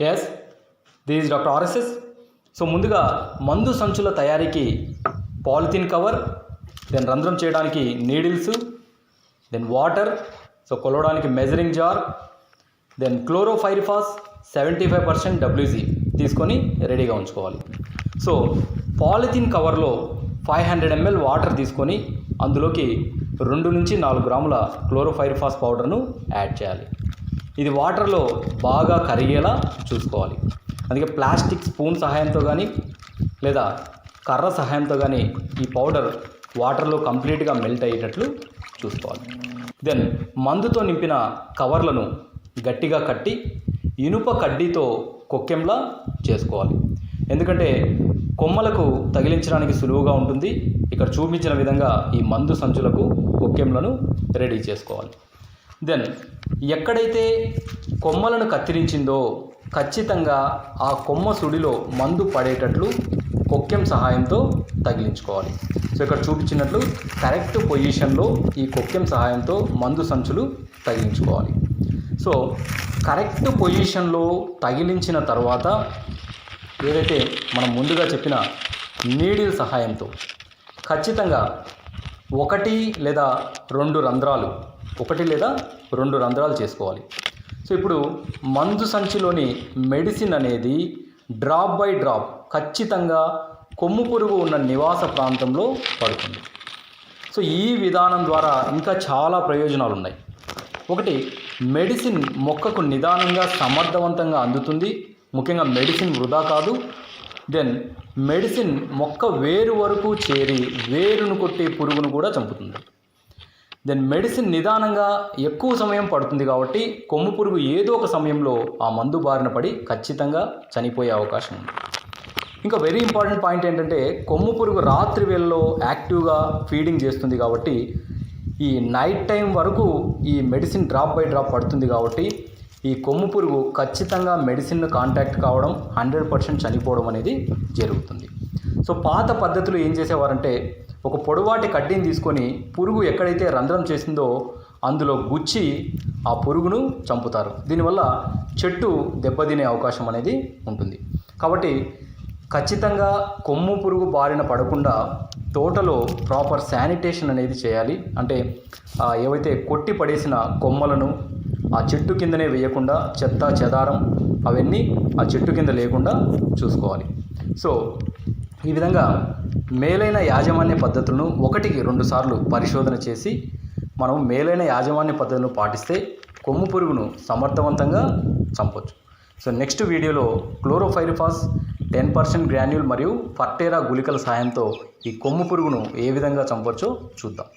Yes this doctor RSS so ముందుగా మందు సంచుల తయారీకి పాలిథిన్ కవర్ దెన్ రంధ్రం చేయడానికి నీడిల్స్ దెన్ వాటర్ సో కొలవడానికి measuring jar then chlorpyrifos seventy five percent WG తీసుకొని రెడీగా ఉంచుకోవాలి. సో పాలిథిన్ కవర్లో ఫైవ్ హండ్రెడ్ ఎంఎల్ వాటర్ తీసుకొని అందులోకి రెండు నుంచి నాలుగు గ్రాముల క్లోరోఫైరిఫాస్ పౌడర్ను యాడ్ చేయాలి. ఇది వాటర్లో బాగా కరిగేలా చూసుకోవాలి. అందుకే ప్లాస్టిక్ స్పూన్ సహాయంతో కానీ లేదా కర్ర సహాయంతో కానీ ఈ పౌడర్ వాటర్లో కంప్లీట్గా మెల్ట్ అయ్యేటట్లు చూసుకోవాలి. దెన్ మందుతో నింపిన కవర్లను గట్టిగా కట్టి ఇనుప కడ్డీతో కొక్కెంలా చేసుకోవాలి. ఎందుకంటే కొమ్మలకు తగిలించడానికి సులువుగా ఉంటుంది. ఇక్కడ చూపించిన విధంగా ఈ మందు సంచులకు కొక్కెంలను రెడీ చేసుకోవాలి. దెన్ ఎక్కడైతే కొమ్మలను కత్తిరించిందో ఖచ్చితంగా ఆ కొమ్మ సుడిలో మందు పడేటట్లు కొక్కెం సహాయంతో తగిలించుకోవాలి. సో ఇక్కడ చూపించినట్లు కరెక్ట్ పొజిషన్లో ఈ కొక్కెం సహాయంతో మందు సంచులు తగిలించుకోవాలి. సో కరెక్ట్ పొజిషన్లో తగిలించిన తర్వాత ఏదైతే మనం ముందుగా చెప్పిన నీడిల్ సహాయంతో ఖచ్చితంగా ఒకటి లేదా రెండు రంధ్రాలు ఒకటి లేదా రెండు రంధ్రాలు చేసుకోవాలి. సో ఇప్పుడు మందు సంచిలోని మెడిసిన్ అనేది డ్రాప్ బై డ్రాప్ ఖచ్చితంగా కొమ్ము పురుగు ఉన్న నివాస ప్రాంతంలో పడుతుంది. సో ఈ విధానం ద్వారా ఇంకా చాలా ప్రయోజనాలు ఉన్నాయి ఒకటి మెడిసిన్ మొక్కకు నిదానంగా సమర్థవంతంగా అందుతుంది. ముఖ్యంగా మెడిసిన్ వృధా కాదు. దెన్ మెడిసిన్ మొక్క వేరు వరకు చేరి వేరును కొట్టే పురుగును కూడా చంపుతుంది. దెన్ మెడిసిన్ నిదానంగా ఎక్కువ సమయం పడుతుంది కాబట్టి కొమ్ము పురుగు ఏదో ఒక సమయంలో ఆ మందు బారిన పడి ఖచ్చితంగా చనిపోయే అవకాశం ఉంది. ఇంకా వెరీ ఇంపార్టెంట్ పాయింట్ ఏంటంటే కొమ్ము పురుగు రాత్రి వేళలో యాక్టివ్గా ఫీడింగ్ చేస్తుంది కాబట్టి ఈ నైట్ టైం వరకు ఈ మెడిసిన్ డ్రాప్ బై డ్రాప్ పడుతుంది కాబట్టి ఈ కొమ్ము పురుగు ఖచ్చితంగా మెడిసిన్ కాంటాక్ట్ కావడం హండ్రెడ్ పర్సెంట్ చనిపోవడం అనేది జరుగుతుంది. సో పాత పద్ధతులు ఏం చేసేవారంటే ఒక పొడవాటి కడ్డీని తీసుకొని పురుగు ఎక్కడైతే రంధ్రం చేసిందో అందులో గుచ్చి ఆ పురుగును చంపుతారు. దీనివల్ల చెట్టు దెబ్బతినే అవకాశం అనేది ఉంటుంది. కాబట్టి ఖచ్చితంగా కొమ్ము పురుగు బారిన పడకుండా తోటలో ప్రాపర్ శానిటేషన్ అనేది చేయాలి. అంటే ఏవైతే కొట్టి పడేసిన కొమ్మలను ఆ చెట్టు కిందనే వేయకుండా చెత్త చెదారం అవన్నీ ఆ చెట్టు కింద లేకుండా చూసుకోవాలి. సో ఈ విధంగా మేలైన యాజమాన్య పద్ధతులను ఒకటికి రెండు సార్లు పరిశోధన చేసి మనం మేలైన యాజమాన్య పద్ధతులను పాటిస్తే కొమ్ము పురుగును సమర్థవంతంగా చంపొచ్చు. సో నెక్స్ట్ వీడియోలో క్లోరోఫైరిఫాస్ టెన్ పర్సెంట్ గ్రాన్యూల్ మరియు ఫర్టేరా గుళికల సాయంతో ఈ కొమ్ము పురుగును ఏ విధంగా చంపొచ్చో చూద్దాం.